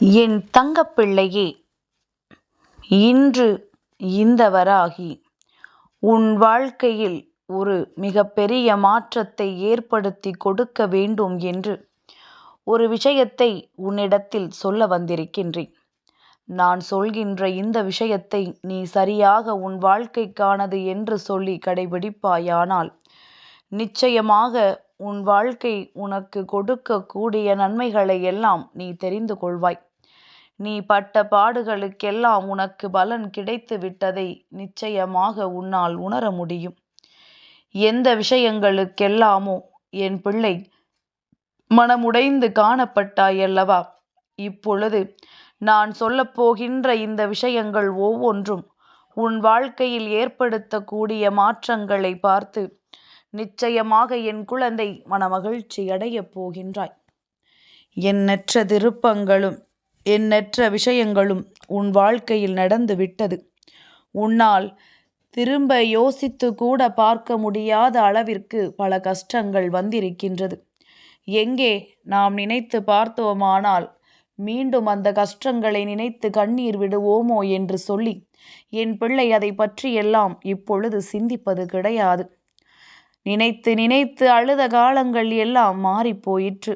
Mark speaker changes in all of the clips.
Speaker 1: என் தங்கப்பிள்ளையே இன்று இந்தவராகி. உன் வாழ்க்கையில் ஒரு மிகப்பெரிய மாற்றத்தை ஏற்படுத்தி கொடுக்க வேண்டும் என்று ஒரு விஷயத்தை உன்னிடத்தில் சொல்ல வந்திருக்கின்றேன். நான் சொல்கின்ற இந்த விஷயத்தை நீ சரியாக உன் வாழ்க்கைக்கானது என்று சொல்லி கடைபிடிப்பாயானால் நிச்சயமாக உன் வாழ்க்கை உனக்கு கொடுக்கக்கூடிய நன்மைகளை எல்லாம் நீ தெரிந்து கொள்வாய். நீ பட்ட பாடுகளுக்கெல்லாம் உனக்கு பலன் கிடைத்து விட்டதை நிச்சயமாக உன்னால் உணர முடியும். எந்த விஷயங்களுக்கெல்லாமோ என் பிள்ளை மனமுடைந்து காணப்பட்டாயல்லவா? இப்பொழுது நான் சொல்லப்போகின்ற இந்த விஷயங்கள் ஒவ்வொன்றும் உன் வாழ்க்கையில் ஏற்படுத்தக்கூடிய மாற்றங்களை பார்த்து நிச்சயமாக என் குழந்தை மனமகிழ்ச்சி அடையப் போகின்றாய். எண்ணற்ற திருப்பங்களும் எண்ணற்ற விஷயங்களும் உன் வாழ்க்கையில் நடந்து விட்டது. உன்னால் திரும்ப யோசித்து கூட பார்க்க முடியாத அளவிற்கு பல கஷ்டங்கள் வந்திருக்கின்றது. எங்கே நாம் நினைத்து பார்த்தோமானால் மீண்டும் அந்த கஷ்டங்களை நினைத்து கண்ணீர் விடுவோமோ என்று சொல்லி என் பிள்ளை அதை பற்றியெல்லாம் இப்பொழுது சிந்திப்பது கிடையாது. நினைத்து நினைத்து அழுத காலங்கள் எல்லாம் மாறி போயிற்று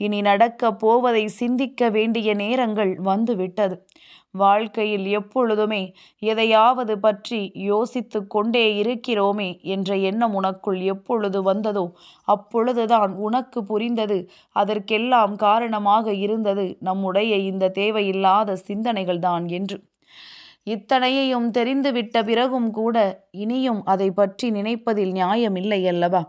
Speaker 1: இனி நடக்கப் போவதை சிந்திக்க வேண்டிய நேரங்கள் வந்துவிட்டது. வாழ்க்கையில் எப்பொழுதுமே எதையாவது பற்றி யோசித்து கொண்டே இருக்கிறோமே என்ற எண்ணம் உனக்குள் எப்பொழுது வந்ததோ அப்பொழுதுதான் உனக்கு புரிந்தது. அதற்கெல்லாம் காரணமாக இருந்தது நம்முடைய இந்த தேவையில்லாத சிந்தனைகள்தான் என்று. இத்தனையையும் தெரிந்துவிட்ட பிறகும் கூட இனியும் அதை பற்றி நினைப்பதில் நியாயமில்லை அல்லவா?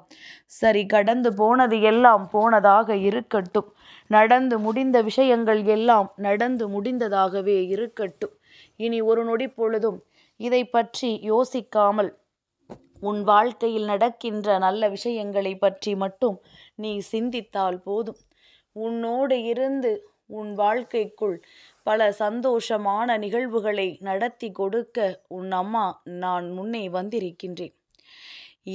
Speaker 1: சரி கடந்து போனது எல்லாம் போனதாக இருக்கட்டும். நடந்து முடிந்த விஷயங்கள் எல்லாம் நடந்து முடிந்ததாகவே இருக்கட்டும். இனி ஒரு நொடி பொழுதும் இதை பற்றி யோசிக்காமல் உன் வாழ்க்கையில் நடக்கின்ற நல்ல விஷயங்களை பற்றி மட்டும் நீ சிந்தித்தால் போதும். உன்னோடு இருந்து உன் வாழ்க்கைக்குள் பல சந்தோஷமான நிகழ்வுகளை நடத்தி கொடுக்க உன் அம்மா நான் முன்னே வந்திருக்கின்றேன்.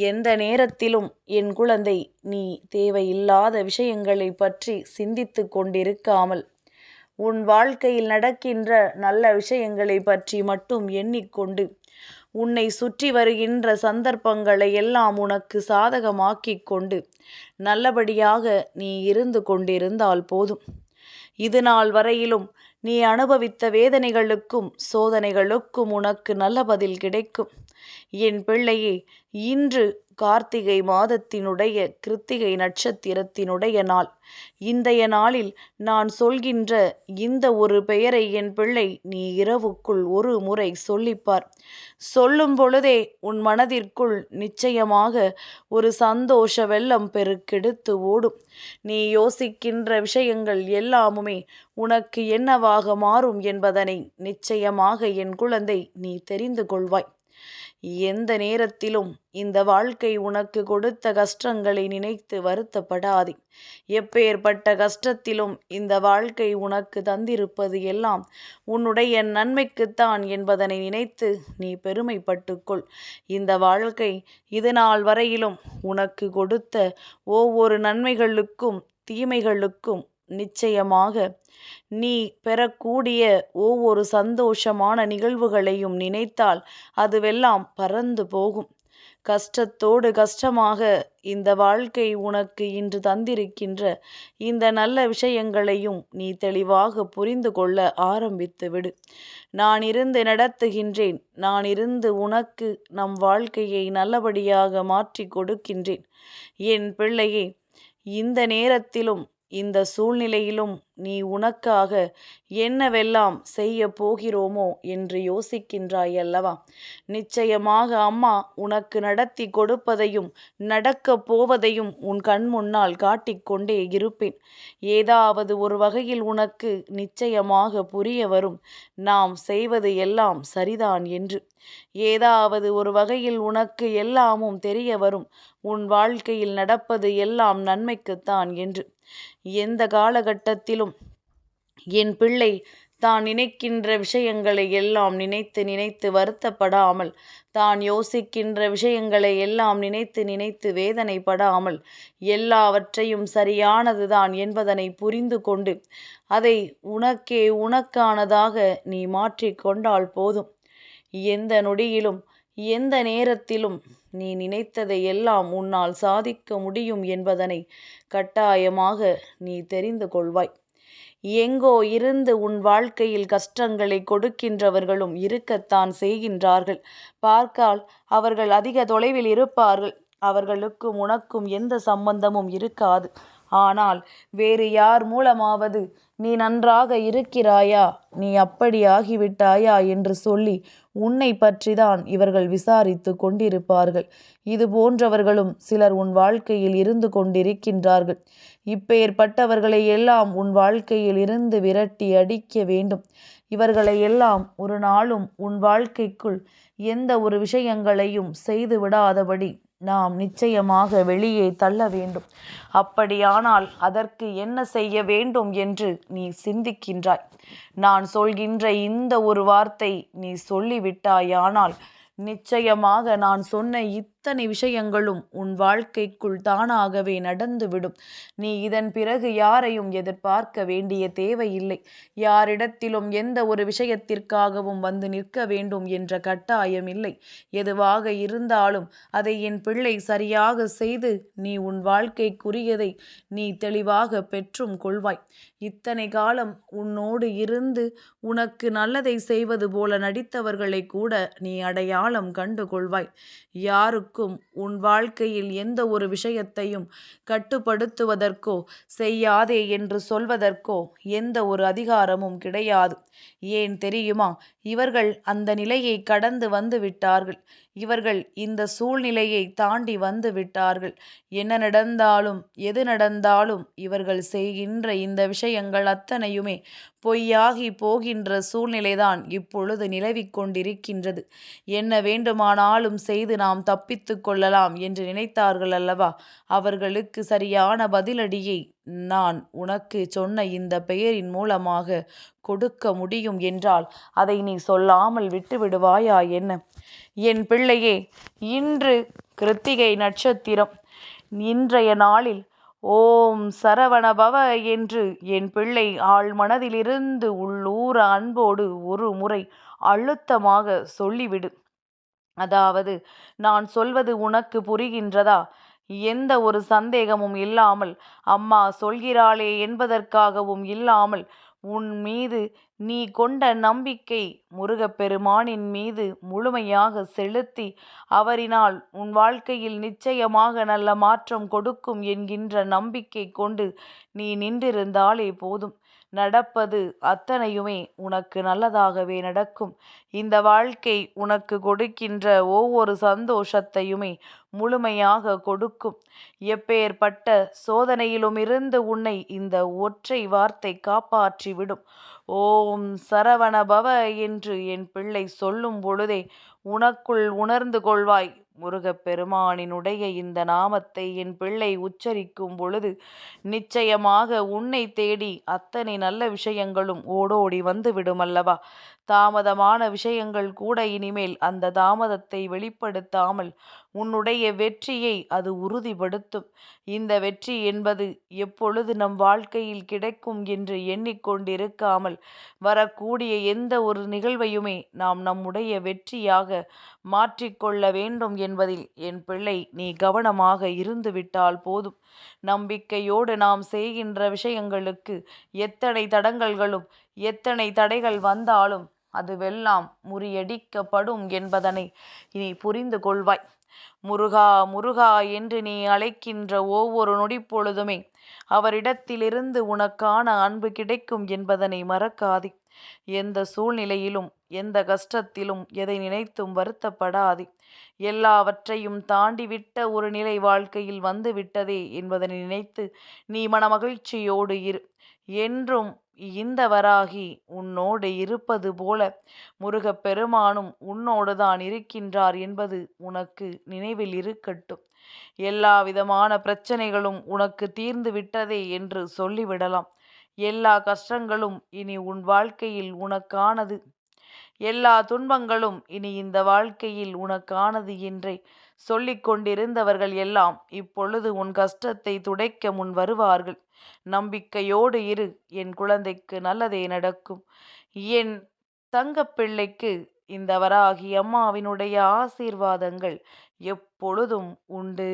Speaker 1: எந்த நேரத்திலும் என் குழந்தை நீ தேவையில்லாத விஷயங்களை பற்றி சிந்தித்து கொண்டிருக்காமல் உன் வாழ்க்கையில் நடக்கின்ற நல்ல விஷயங்களை பற்றி மட்டும் எண்ணிக்கொண்டு உன்னை சுற்றி வருகின்ற சந்தர்ப்பங்களை எல்லாம் உனக்கு சாதகமாக்கிக் கொண்டு நல்லபடியாக நீ இருந்து கொண்டிருந்தால் போதும். இது நாள் வரையிலும் நீ அனுபவித்த வேதனைகளுக்கும் சோதனைகளுக்கும் உனக்கு நல்ல பதில் கிடைக்கும். என் பிள்ளையே இன்று கார்த்திகை மாதத்தினுடைய கிருத்திகை நட்சத்திரத்தினுடைய நாள். இன்றைய நாளில் நான் சொல்கின்ற இந்த ஒரு பெயரை என் பிள்ளை நீ இரவுக்குள் ஒரு முறை சொல்லிப்பார். சொல்லும் பொழுதே உன் மனதிற்குள் நிச்சயமாக ஒரு சந்தோஷ வெள்ளம் பெருக்கெடுத்து ஓடும். நீ யோசிக்கின்ற விஷயங்கள் எல்லாமுமே உனக்கு என்னவாக மாறும் என்பதனை நிச்சயமாக என் குழந்தை நீ தெரிந்து கொள்வாய். எந்த நேரத்திலும் இந்த வாழ்க்கை உனக்கு கொடுத்த கஷ்டங்களை நினைத்து வருத்தப்படாதே. எப்பேற்பட்ட கஷ்டத்திலும் இந்த வாழ்க்கை உனக்கு தந்திருப்பது எல்லாம் உன்னுடைய நன்மைக்குத்தான் என்பதனை நினைத்து நீ பெருமைப்பட்டுக்கொள். இந்த வாழ்க்கை இது நாள் வரையிலும் உனக்கு கொடுத்த ஒவ்வொரு நன்மைகளுக்கும் தீமைகளுக்கும் நிச்சயமாக. நீ பெறக்கூடிய ஒவ்வொரு சந்தோஷமான நிகழ்வுகளையும் நினைத்தால் அதுவெல்லாம் பறந்து போகும். கஷ்டத்தோடு கஷ்டமாக இந்த வாழ்க்கை உனக்கு இன்று தந்திருக்கின்ற இந்த நல்ல விஷயங்களையும் நீ தெளிவாக புரிந்து கொள்ள ஆரம்பித்து விடு. நான் இருந்து நடத்துகின்றேன். நான் இருந்து உனக்கு நம் வாழ்க்கையை நல்லபடியாக மாற்றி கொடுக்கின்றேன். என் பிள்ளையே இந்த நேரத்திலும் இந்த சூழ்நிலையிலும் நீ உனக்காக என்னவெல்லாம் செய்ய போகிறோமோ என்று யோசிக்கின்றாய் அல்லவா? நிச்சயமாக அம்மா உனக்கு நடத்தி கொடுப்பதையும் நடக்கப் போவதையும் உன் கண் முன்னால் காட்டிக்கொண்டே இருப்பேன். ஏதாவது ஒரு வகையில் உனக்கு நிச்சயமாக புரிய வரும். நாம் செய்வது எல்லாம் சரிதான் என்று. ஏதாவது ஒரு வகையில் உனக்கு எல்லாமும் தெரிய வரும். உன் வாழ்க்கையில் நடப்பது எல்லாம் நன்மைக்குத்தான் என்று. எந்த காலகட்டத்திலும் என் பிள்ளை தான் நினைக்கின்ற விஷயங்களை எல்லாம் நினைத்து நினைத்து வருத்தப்படாமல் தான் யோசிக்கின்ற விஷயங்களை எல்லாம் நினைத்து நினைத்து வேதனைப்படாமல் எல்லாவற்றையும் சரியானதுதான் என்பதனை புரிந்து கொண்டு அதை உனக்கே உனக்கானதாக நீ மாற்றிக்கொண்டால் போதும். எந்த நொடியிலும் எந்த நேரத்திலும் நீ நினைத்ததை எல்லாம் உன்னால் சாதிக்க முடியும் என்பதனை கட்டாயமாக நீ தெரிந்து கொள்வாய். எங்கோ இருந்து உன் வாழ்க்கையில் கஷ்டங்களை கொடுக்கின்றவர்களும் இருக்கத்தான் செய்கின்றார்கள். பார்க்கால் அவர்கள் அதிக தொலைவில் இருப்பார்கள். அவர்களுக்கும் உனக்கும் எந்த சம்பந்தமும் இருக்காது. ஆனால் வேறு யார் மூலமாவது நீ நன்றாக இருக்கிறாயா? நீ அப்படி ஆகிவிட்டாயா? என்று சொல்லி உன்னை பற்றிதான் இவர்கள் விசாரித்து கொண்டிருப்பார்கள். இது போன்றவர்களும் சிலர் உன் வாழ்க்கையில் இருந்து கொண்டிருக்கின்றார்கள். இப்பெயர்பட்டவர்களை எல்லாம் உன் வாழ்க்கையில் இருந்து விரட்டி அடிக்க வேண்டும். இவர்களை எல்லாம் ஒரு நாளும் உன் வாழ்க்கைக்குள் எந்த ஒரு விஷயங்களையும் செய்து விடாதபடி நாம் நிச்சயமாக வெளியே தள்ள வேண்டும். அப்படியானால் அதற்கு என்ன செய்ய வேண்டும் என்று நீ சிந்திக்கின்றாய். நான் சொல்கின்ற இந்த ஒரு வார்த்தை நீ சொல்லிவிட்டாயானால் நிச்சயமாக நான் சொன்ன இத் இத்தனை விஷயங்களும் உன் வாழ்க்கைக்குள் தானாகவே நடந்துவிடும். நீ இதன் பிறகு யாரையும் எதிர்பார்க்க வேண்டிய தேவையில்லை. யாரிடத்திலும் எந்த ஒரு விஷயத்திற்காகவும் வந்து நிற்க வேண்டும் என்ற கட்டாயம் இல்லை எதுவாக இருந்தாலும் அதை என் பிள்ளை சரியாக செய்து நீ உன் வாழ்க்கைக்குரியதை நீ தெளிவாக பெற்றும் கொள்வாய். இத்தனை காலம் உன்னோடு இருந்து உனக்கு நல்லதை செய்வது போல நடித்தவர்களை கூட நீ அடையாளம் கண்டு கொள்வாய். யாருக்கும் உன் வாழ்க்கையில் எந்த ஒரு விஷயத்தையும் கட்டுப்படுத்துவதற்கோ செய்யாதே என்று சொல்வதற்கோ எந்த ஒரு அதிகாரமும் கிடையாது. ஏன் தெரியுமா? இவர்கள் அந்த நிலையை கடந்து வந்து விட்டார்கள். இவர்கள் இந்த சூழ்நிலையை தாண்டி வந்து விட்டார்கள். என்ன நடந்தாலும் எது நடந்தாலும் இவர்கள் செய்கின்ற இந்த விஷயங்கள் அத்தனையுமே பொய்யாகி போகின்ற சூழ்நிலைதான் இப்பொழுது நிலவிக் கொண்டிருக்கின்றது. என்ன வேண்டுமானாலும் செய்து நாம் தப்பித்து கொள்ளலாம் என்று நினைத்தார்கள் அல்லவா? அவர்களுக்கு சரியான பதிலடியை நான் உனக்கு சொன்ன இந்த பெயரின் மூலமாக கொடுக்க முடியும் என்றால் அதை நீ சொல்லாமல் விட்டு விடுவாயா என்ன? என் பிள்ளையே இன்று கிருத்திகை நட்சத்திரம். இன்றைய நாளில் ஓம் சரவணபவ என்று என் பிள்ளை ஆள் மனதிலிருந்து உள்ளூர அன்போடு ஒரு முறை அழுத்தமாக சொல்லிவிடு. அதாவது நான் சொல்வது உனக்கு புரிகின்றதா? எந்த ஒரு சந்தேகமும் இல்லாமல் அம்மா சொல்கிறாளே என்பதற்காகவும் இல்லாமல் உன் மீது நீ கொண்ட நம்பிக்கை முருகப்பெருமானின் மீது முழுமையாக செலுத்தி அவரினால் உன் வாழ்க்கையில் நிச்சயமாக நல்ல மாற்றம் கொடுக்கும் என்கின்ற நம்பிக்கை கொண்டு நீ நின்றிருந்தாலே போதும். நடப்பது அத்தனையுமே உனக்கு நல்லதாகவே நடக்கும். இந்த வாழ்க்கை உனக்கு கொடுக்கின்ற ஒவ்வொரு சந்தோஷத்தையுமே முழுமையாக கொடுக்கும். எப்பேற்பட்ட சோதனையிலுமிருந்து உன்னை இந்த ஒற்றை வார்த்தை காப்பாற்றிவிடும். ஓம் சரவணபவ என்று என் பிள்ளை சொல்லும் பொழுதே உனக்குள் உணர்ந்து கொள்வாய். முருகப்பெருமானினுடைய இந்த நாமத்தை என் பிள்ளை உச்சரிக்கும் பொழுது நிச்சயமாக உன்னை தேடி அத்தனை நல்ல விஷயங்களும் ஓடோடி வந்து விடுமல்லவா? தாமதமான விஷயங்கள் கூட இனிமேல் அந்த தாமதத்தை வெளிப்படுத்தாமல் உன்னுடைய வெற்றியை அது உறுதிப்படுத்தும். இந்த வெற்றி என்பது எப்பொழுது நம் வாழ்க்கையில் கிடைக்கும் என்று எண்ணிக்கொண்டிருக்காமல் வரக்கூடிய எந்த ஒரு நிகழ்வையுமே நாம் நம்முடைய வெற்றியாக மாற்றிக்கொள்ள வேண்டும் என்பதில் என் பிள்ளை நீ கவனமாக இருந்துவிட்டால் போதும். நம்பிக்கையோடு நாம் செய்கின்ற விஷயங்களுக்கு எத்தனை தடங்கல்களும் எத்தனை தடைகள் வந்தாலும் அதுவெல்லாம் முறியடிக்கப்படும் என்பதனை நீ புரிந்து கொள்வாய். முருகா முருகா என்று நீ அழைக்கின்ற ஒவ்வொரு நொடிப்பொழுதுமே அவரிடத்திலிருந்து உனக்கான அன்பு கிடைக்கும் என்பதனை மறக்காதே. எந்த சூழ்நிலையிலும் எந்த கஷ்டத்திலும் எதை நினைத்தும் வருத்தப்படாதே. எல்லாவற்றையும் தாண்டிவிட்ட ஒரு நிலை வாழ்க்கையில் வந்து விட்டதே என்பதனை நினைத்து நீ மனமகிழ்ச்சியோடு இரு. என்றும் இந்த வராகி உன்னோடு இருப்பது போல முருகப்பெருமானும் உன்னோடு தான் இருக்கின்றார் என்பது உனக்கு நினைவில் இருக்கட்டும். எல்லா விதமான பிரச்சனைகளும் உனக்கு தீர்ந்து விட்டதே என்று சொல்லிவிடலாம். எல்லா கஷ்டங்களும் இனி உன் வாழ்க்கையில் உனக்கானது. எல்லா துன்பங்களும் இனி இந்த வாழ்க்கையில் உனக்கானது என்றே சொல்லிக் கொண்டிருந்தவர்கள் எல்லாம் இப்பொழுது உன் கஷ்டத்தை துடைக்க முன் வருவார்கள். நம்பிக்கையோடு இரு என் குழந்தைக்கு நல்லதே நடக்கும். என் தங்கப்பிள்ளைக்கு இந்த வராகி அம்மாவினுடைய ஆசீர்வாதங்கள் எப்பொழுதும் உண்டு.